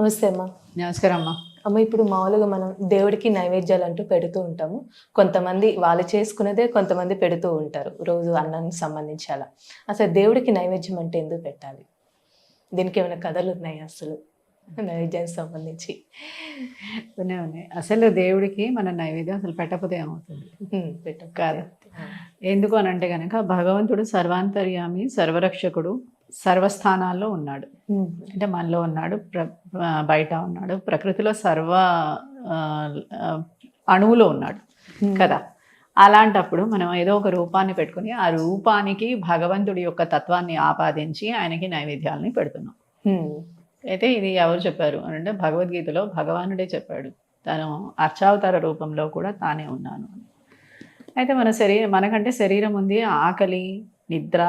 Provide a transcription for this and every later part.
నమస్తే అమ్మా. నమస్కారం అమ్మా. అమ్మ ఇప్పుడు మామూలుగా మనం దేవుడికి నైవేద్యాలు అంటూ పెడుతూ ఉంటాము. కొంతమంది వాళ్ళు చేసుకునేదే కొంతమంది పెడుతూ ఉంటారు. రోజు అన్నానికి సంబంధించి అలా. అసలు దేవుడికి నైవేద్యం అంటే ఎందుకు పెట్టాలి? దీనికి ఏమైనా కథలు ఉన్నాయి అసలు? నైవేద్యానికి సంబంధించి. ఉన్నాయి ఉన్నాయి. అసలు దేవుడికి మన నైవేద్యం అసలు పెట్టకపోతే ఏమవుతుంది? పెట్టు కాదు. ఎందుకు అని అంటే కనుక భగవంతుడు సర్వాంతర్యామి సర్వరక్షకుడు సర్వస్థానాల్లో ఉన్నాడు. అంటే మనలో ఉన్నాడు ప్ర బయట ఉన్నాడు ప్రకృతిలో సర్వ అణువులో ఉన్నాడు కదా. అలాంటప్పుడు మనం ఏదో ఒక రూపాన్ని పెట్టుకొని ఆ రూపానికి భగవంతుడి యొక్క తత్వాన్ని ఆపాదించి ఆయనకి నైవేద్యాలని పెడుతున్నాం. అయితే ఇది ఎవరు చెప్పారు అని అంటే భగవద్గీతలో భగవానుడే చెప్పాడు. తను అర్చావతార రూపంలో కూడా తానే ఉన్నాను అని. అయితే మన శరీరం మనకంటే శరీరం ఉంది ఆకలి నిద్ర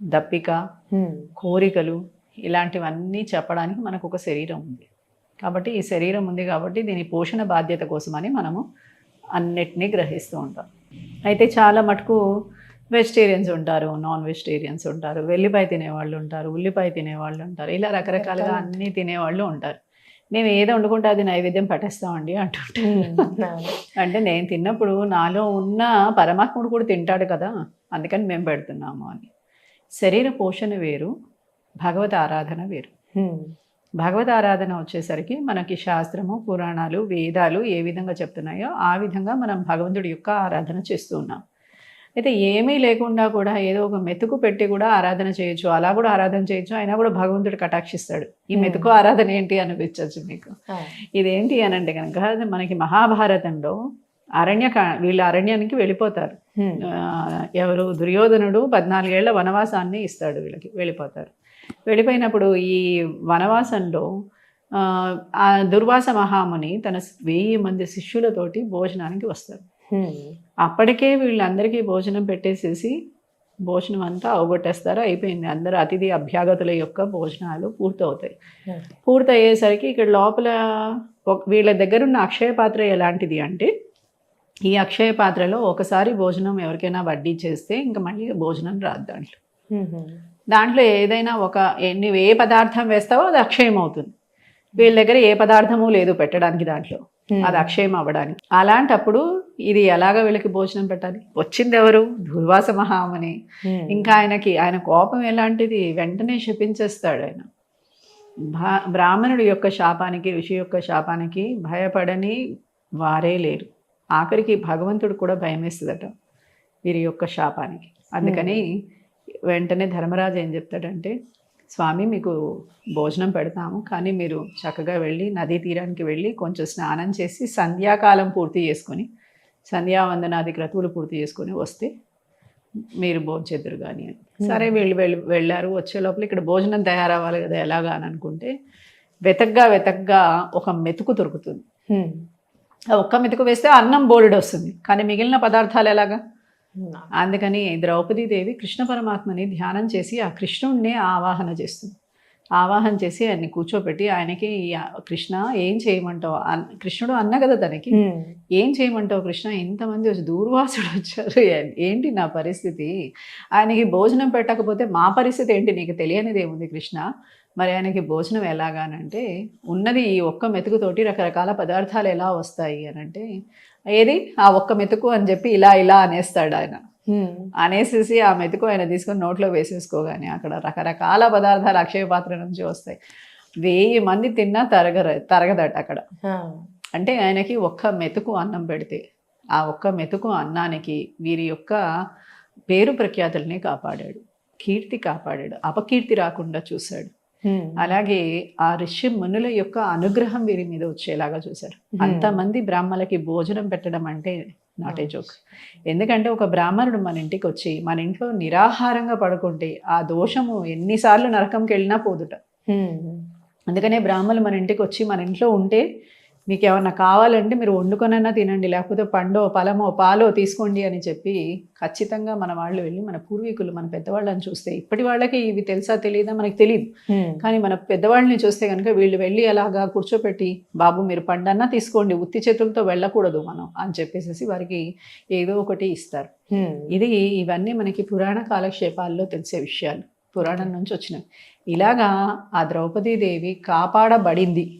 దప్పిక కోరికలు ఇలాంటివన్నీ చెప్పడానికి మనకు ఒక శరీరం ఉంది. కాబట్టి ఈ శరీరం ఉంది కాబట్టి దీని పోషణ బాధ్యత కోసమని మనము అన్నిటినీ గ్రహిస్తూ ఉంటాం. అయితే చాలా మటుకు వెజిటేరియన్స్ ఉంటారు నాన్ వెజిటేరియన్స్ ఉంటారు వెల్లిపాయ తినేవాళ్ళు ఉంటారు ఉల్లిపాయ తినేవాళ్ళు ఉంటారు ఇలా రకరకాలుగా అన్నీ తినేవాళ్ళు ఉంటారు. మేము ఏదో వండుకుంటే అది నైవేద్యం పట్టేస్తామండి అంటుంటాం ఉమ్, అవును. అంటే నేను తిన్నప్పుడు నాలో ఉన్న పరమాత్ముడు కూడా తింటాడు కదా అందుకని మేము పెడుతున్నాము అని. శరీర పోషణ వేరు భగవత్ ఆరాధన వేరు. ఉమ్, భగవత్ ఆరాధన వచ్చేసరికి మనకి శాస్త్రము పురాణాలు వేదాలు ఏ విధంగా చెప్తున్నాయో ఆ విధంగా మనం భగవంతుడి యొక్క ఆరాధన చేస్తూ ఉన్నాం. అయితే ఏమీ లేకుండా కూడా ఏదో ఒక మెతుకు పెట్టి కూడా ఆరాధన చేయొచ్చు అలా కూడా ఆరాధన చేయొచ్చు అయినా కూడా భగవంతుడు కటాక్షిస్తాడు. ఈ. మెతుకు ఆరాధన ఏంటి అనిపించవచ్చు మీకు? ఇదేంటి అని అంటే కనుక మనకి మహాభారతంలో అరణ్య వీళ్ళు అరణ్యానికి వెళ్ళిపోతారు. ఎవరు? దుర్యోధనుడు పద్నాలుగేళ్ళ వనవాసాన్ని ఇస్తాడు వీళ్ళకి వెళ్ళిపోతారు. వెళ్ళిపోయినప్పుడు ఈ వనవాసంలో ఆ, దుర్వాస మహాముని తన వెయ్యి మంది శిష్యులతోటి భోజనానికి వస్తారు. అప్పటికే వీళ్ళందరికీ భోజనం పెట్టేసేసి భోజనం అంతా అవగొట్టేస్తారు. అయిపోయింది. అందరు అతిథి అభ్యాగతుల యొక్క భోజనాలు పూర్తవుతాయి. పూర్తయ్యేసరికి ఇక్కడ లోపల వీళ్ళ దగ్గర ఉన్న అక్షయ పాత్ర ఎలాంటిది అంటే ఈ అక్షయ పాత్రలో ఒకసారి భోజనం ఎవరికైనా వడ్డీ చేస్తే ఇంకా మళ్ళీ భోజనం రాదు దాంట్లో. దాంట్లో ఏదైనా ఒక ఎన్ని ఏ పదార్థం వేస్తావో అది అక్షయం అవుతుంది. వీళ్ళ దగ్గర ఏ పదార్థము లేదు పెట్టడానికి దాంట్లో. అది అక్షయం అవ్వడానికి. అలాంటప్పుడు ఇది ఎలాగ వీళ్ళకి భోజనం పెట్టాలి? వచ్చింది ఎవరు? దుర్వాస మహాముని. ఇంకా ఆయనకి ఆయన కోపం ఎలాంటిది? వెంటనే శపించేస్తాడు ఆయన. బ్రాహ్మణుడి యొక్క శాపానికి ఋషి యొక్క శాపానికి భయపడని వారే లేరు. ఆఖరికి భగవంతుడు కూడా భయం వేస్తుందట వీరి యొక్క శాపానికి. అందుకని వెంటనే ధర్మరాజు ఏం చెప్తాడంటే స్వామి మీకు భోజనం పెడతాము కానీ మీరు చక్కగా వెళ్ళి నదీ తీరానికి వెళ్ళి కొంచెం స్నానం చేసి సంధ్యాకాలం పూర్తి చేసుకొని సంధ్యావందనాది క్రతువులు పూర్తి చేసుకొని వస్తే మీరు భోంచేద్దరు కానీ అని. సరే వీళ్ళు వెళ్ళి వెళ్ళారు వచ్చే లోపల ఇక్కడ భోజనం తయారవ్వాలి కదా ఎలాగా అని అనుకుంటే వెతగ్గా వెతగ్గా ఒక మెతుకు దొరుకుతుంది. ఆ ఒక్క మెతుకు వేస్తే అన్నం బోలెడు వస్తుంది. కానీ మిగిలిన పదార్థాలు ఎలాగా? అందుకని ద్రౌపదీదేవి కృష్ణ పరమాత్మని ధ్యానం చేసి ఆ కృష్ణుణ్ణి ఆవాహన చేస్తుంది. ఆవాహన చేసి ఆయన్ని కూర్చోబెట్టి ఆయనకి కృష్ణ ఏం చేయమంటావు? కృష్ణుడు అన్న కదా తనకి. ఏం చేయమంటావు కృష్ణ? ఇంతమంది వచ్చి దూర్వాసుడు వచ్చారు. ఏంటి నా పరిస్థితి? ఆయనకి భోజనం పెట్టకపోతే మా పరిస్థితి ఏంటి? నీకు తెలియనిది ఏముంది కృష్ణ? మరి ఆయనకి భోజనం ఎలాగానంటే ఉన్నది ఈ ఒక్క మెతుకుతోటి రకరకాల పదార్థాలు ఎలా వస్తాయి అని అంటే ఏది? ఆ ఒక్క మెతుకు అని చెప్పి ఇలా ఇలా అనేస్తాడు ఆయన. అనేసేసి ఆ మెతుకు ఆయన తీసుకొని నోట్లో వేసేసుకోగానే అక్కడ రకరకాల పదార్థాలు అక్షయ పాత్ర నుంచి వస్తాయి. వెయ్యి మంది తిన్నా తరగర తరగదట అక్కడ. అంటే ఆయనకి ఒక్క మెతుకు అన్నం పెడితే ఆ ఒక్క మెతుకు అన్నానికి వీరి యొక్క పేరు ప్రఖ్యాతుల్ని కాపాడాడు. కీర్తి కాపాడాడు. అపకీర్తి రాకుండా చూశాడు. అలాగే ఆ ఋషి మునుల యొక్క అనుగ్రహం వీరి మీద వచ్చేలాగా చూశారు. అంతమంది బ్రాహ్మలకి భోజనం పెట్టడం అంటే నాట్ ఏ జోక్ ఎందుకంటే ఒక బ్రాహ్మణుడు మన ఇంటికి వచ్చి మన ఇంట్లో నిరాహారంగా పడుకుంటే ఆ దోషము ఎన్నిసార్లు నరకంకి వెళ్ళినా పోదుట అందుకనే బ్రాహ్మణులు మన ఇంటికి వచ్చి మన ఇంట్లో ఉంటే మీకు ఏమన్నా కావాలంటే మీరు వండుకొనైనా తినండి లేకపోతే పండో పలమో పాలో తీసుకోండి అని చెప్పి ఖచ్చితంగా మన వాళ్ళు వెళ్ళి మన పూర్వీకులు మన పెద్దవాళ్ళని చూస్తే ఇప్పటి వాళ్ళకి ఇవి తెలుసా తెలియదా మనకి తెలియదు కానీ మన పెద్దవాళ్ళని చూస్తే కనుక వీళ్ళు వెళ్ళి అలాగా కూర్చోపెట్టి బాబు మీరు పండన్నా తీసుకోండి ఉత్తి చేతులతో వెళ్ళకూడదు మనం అని చెప్పేసి వారికి ఏదో ఒకటి ఇస్తారు. ఇది ఇవన్నీ మనకి పురాణ కాలక్షేపాల్లో తెలిసే విషయాలు. పురాణం నుంచి వచ్చినవి. ఇలాగా ఆ ద్రౌపదీదేవి కాపాడబడింది.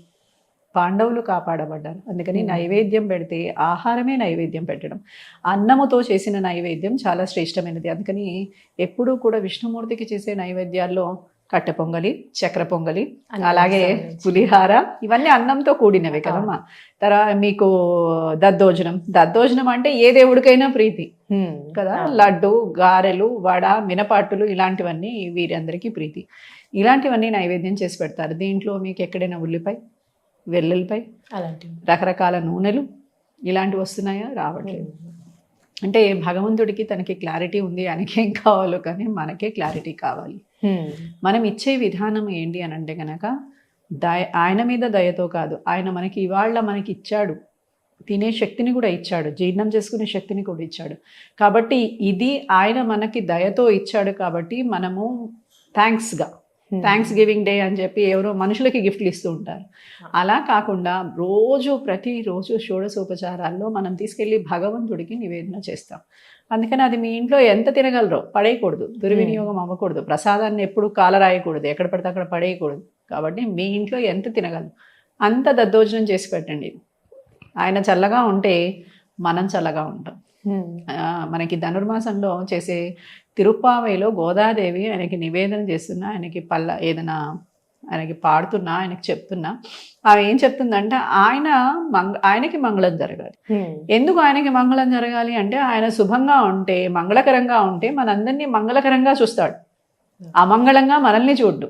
పాండవులు కాపాడబడ్డారు. అందుకని. నైవేద్యం పెడితే ఆహారమే నైవేద్యం పెట్టడం. అన్నముతో చేసిన నైవేద్యం చాలా శ్రేష్టమైనది. అందుకని ఎప్పుడూ కూడా విష్ణుమూర్తికి చేసే నైవేద్యాల్లో కట్టె పొంగలి చక్ర పొంగలి అలాగే. పులిహార ఇవన్నీ అన్నంతో కూడినవి కదమ్మా. తర్వాత మీకు దద్దోజనం. దద్దోజనం అంటే ఏ దేవుడికైనా ప్రీతి. కదా. లడ్డు గారెలు వడ మినపాటులు ఇలాంటివన్నీ వీరందరికీ ప్రీతి. ఇలాంటివన్నీ నైవేద్యం చేసి పెడతారు. దీంట్లో మీకు ఎక్కడైనా ఉల్లిపాయ? వెల్లుల్లిపాయ అలాంటివి రకరకాల నూనెలు ఇలాంటివి వస్తున్నాయా రావట్లేదు హ్మ్. అంటే భగవంతుడికి తనకి క్లారిటీ ఉంది ఆయనకి ఏం కావాలో కానీ మనకే క్లారిటీ కావాలి హ్మ్. మనం ఇచ్చే విధానం ఏంటి అని అంటే కనుక దయ ఆయన మీద దయతో కాదు ఆయన మనకి ఇవాళ మనకి ఇచ్చాడు తినే శక్తిని కూడా ఇచ్చాడు జీర్ణం చేసుకునే శక్తిని కూడా ఇచ్చాడు కాబట్టి ఇది ఆయన మనకి దయతో ఇచ్చాడు కాబట్టి మనము థ్యాంక్స్గా. థ్యాంక్స్ గివింగ్ డే అని చెప్పి ఎవరో మనుషులకి గిఫ్ట్లు ఇస్తూ ఉంటారు. అలా కాకుండా రోజు ప్రతిరోజు షోడశోపచారాల్లో మనం తీసుకెళ్ళి భగవంతుడికి నివేదన చేస్తాం. అందుకని అది మీ ఇంట్లో ఎంత తినగలరో పడేయకూడదు. దుర్వినియోగం అవ్వకూడదు. ప్రసాదాన్ని ఎప్పుడు కాలరాయకూడదు. ఎక్కడ పడితే అక్కడ పడేయకూడదు. కాబట్టి మీ ఇంట్లో ఎంత తినగలరు? అంత దద్దోజనం చేసి పెట్టండి. ఆయన చల్లగా ఉంటే మనం చల్లగా ఉంటాం. ఆ, మనకి ధనుర్మాసంలో చేసే తిరుప్పావైలో గోదాదేవి ఆయనకి నివేదన చేస్తున్నా ఆయనకి పల్ల ఏదైనా ఆయనకి పాడుతున్నా ఆయనకి చెప్తున్నా. ఆమె ఏం చెప్తుందంటే ఆయన మంగ ఆయనకి మంగళం జరగాలి. ఎందుకు ఆయనకి మంగళం జరగాలి అంటే ఆయన శుభంగా ఉంటే మంగళకరంగా ఉంటే మనందరినీ మంగళకరంగా చూస్తాడు. అమంగళంగా మనల్ని చూడ్డు.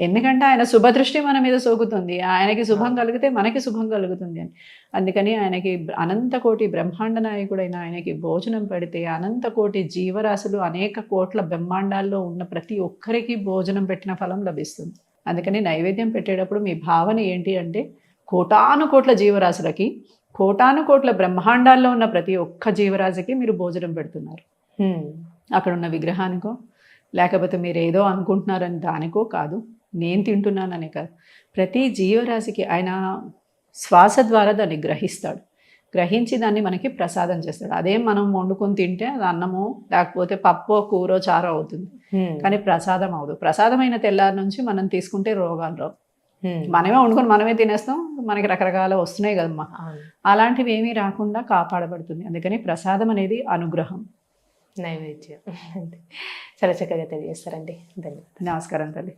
ఎందుకంటే ఆయన శుభదృష్టి మన మీద సోకుతుంది. ఆయనకి శుభం కలిగితే మనకి శుభం కలుగుతుంది అని. అందుకని ఆయనకి అనంతకోటి బ్రహ్మాండ నాయకుడైన ఆయనకి భోజనం పెడితే అనంతకోటి జీవరాశులు అనేక కోట్ల బ్రహ్మాండాల్లో ఉన్న ప్రతి ఒక్కరికి భోజనం పెట్టిన ఫలం లభిస్తుంది. అందుకని నైవేద్యం పెట్టేటప్పుడు మీ భావన ఏంటి అంటే కోటాను కోట్ల జీవరాశులకి కోటాను కోట్ల బ్రహ్మాండాల్లో ఉన్న ప్రతి ఒక్క జీవరాశికి మీరు భోజనం పెడుతున్నారు. అక్కడ ఉన్న విగ్రహానికో లేకపోతే మీరు ఏదో అనుకుంటున్నారని దానికో కాదు. నేను తింటున్నానని కాదు. ప్రతి జీవరాశికి ఆయన శ్వాస ద్వారా దాన్ని గ్రహిస్తాడు. గ్రహించి దాన్ని మనకి ప్రసాదం చేస్తాడు. అదే మనం వండుకొని తింటే అది అన్నమో లేకపోతే పప్పో కూరో చారో అవుతుంది. కానీ ప్రసాదం అవదు. ప్రసాదమైన తెల్లారి నుంచి మనం తీసుకుంటే రోగాలు రావు. మనమే వండుకొని మనమే తినేస్తాం. మనకి రకరకాల వస్తున్నాయి కదమ్మా. అలాంటివి ఏమీ రాకుండా కాపాడబడుతుంది. అందుకని ప్రసాదం అనేది అనుగ్రహం. నైవేద్యం. అంతే. చాలా చక్కగా తెలియజేస్తారండి. ధన్యవాదాలు. నమస్కారం తల్లి.